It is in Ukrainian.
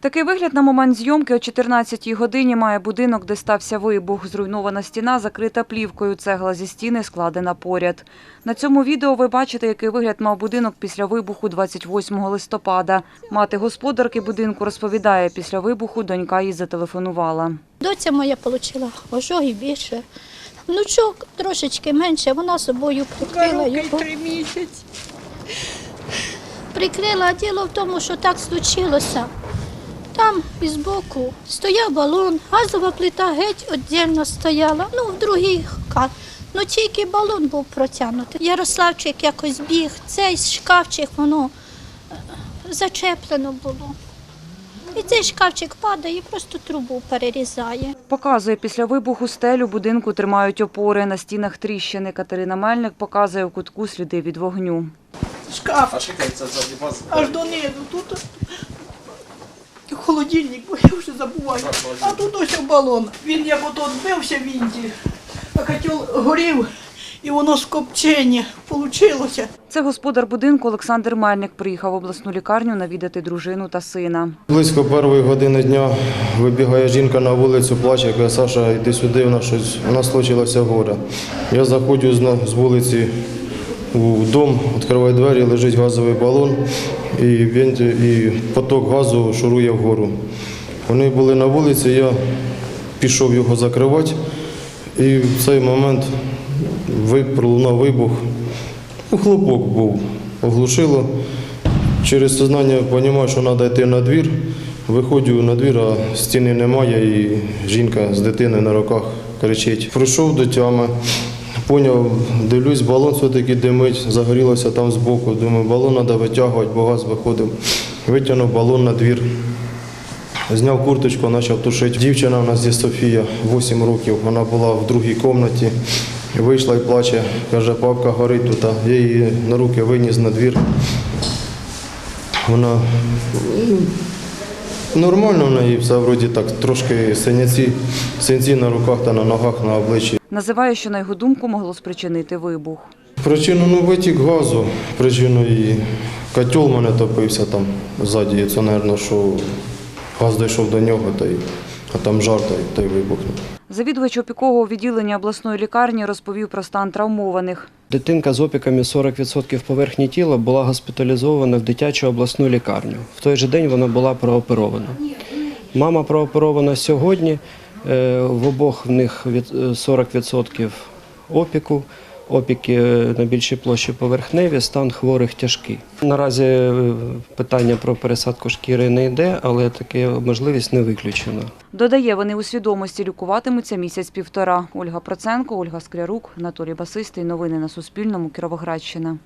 Такий вигляд на момент зйомки о 14-й годині має будинок, де стався вибух. Зруйнована стіна закрита плівкою, цегла зі стіни складена поряд. На цьому відео ви бачите, який вигляд мав будинок після вибуху 28 листопада. Мати господарки будинку розповідає, після вибуху донька їй зателефонувала. Доця моя отримала ожогів більше. Внучок трошечки менше, вона собою прикрила його. три місяці. Прикрила, діло в тому, що так случилося. Там із боку стояв балон, газова плита геть віддільно стояла, ну в другій хат. Ну тільки балон був протягнутий. Ярославчик якось біг, цей шкафчик воно е, зачеплено було. І цей шкафчик падає і просто трубу перерізає. Показує, після вибуху стелю будинку тримають опори, на стінах тріщини. Катерина Мельник показує у кутку сліди від вогню. Шкаф аж донизу. Тут холодильник, бо я вже забуваю. А тут ось балон. Він як ото відбився вінті, а котел горів, і воно скопчення вийшло. Це господар будинку Олександр Мельник приїхав в обласну лікарню навідати дружину та сина. Близько першої години дня вибігає жінка на вулицю, плаче, каже, Саша, йди сюди, в нас щось, у нас случилося горе. Я заходжу з, на- з вулиці у дом, відкриваю двері, лежить газовий балон і, і поток газу шурує вгору. Вони були на вулиці, я пішов його закривати, і в цей момент пролунав вибух. Ну, хлопок був, оглушило. Через сознання розумію, що треба йти на двір. Виходжу на двір, а стіни немає, і жінка з дитиною на руках кричить. Прийшов до тями, поняв, дивлюсь, балон все-таки димить, загорілося там збоку. Думаю, балон треба витягувати, бо газ виходив. Витягнув балон на двір. Зняв курточку, почав тушити. Дівчина у нас є Софія, 8 років. Вона була в другій кімнаті. Вийшла і плаче. Каже, папка горить тут. Я її на руки виніс на двір. Вона нормально в неї все вроді так, трошки синяці, синці на руках та на ногах, на обличчі. Називає, що на його думку могло спричинити вибух. Причину ну, витік газу, причину і котел мене топився там ззаді. Це, мабуть, що газ дійшов до нього, та й, а там жар та й, вибухнув. Завідувач опікового відділення обласної лікарні розповів про стан травмованих. Дитинка з опіками 40% поверхні тіла була госпіталізована в дитячу обласну лікарню. В той же день вона була прооперована. Мама прооперована сьогодні. Е, В обох в них від- е, 40% опіку. Опіки е, на більшій площі поверхневі, стан хворих тяжкий. Наразі е, питання про пересадку шкіри не йде, але така можливість не виключена. Додає, вони у свідомості лікуватимуться місяць-півтора. Ольга Проценко, Ольга Склярук, Анатолій Басистий. Новини на Суспільному. Кіровоградщина.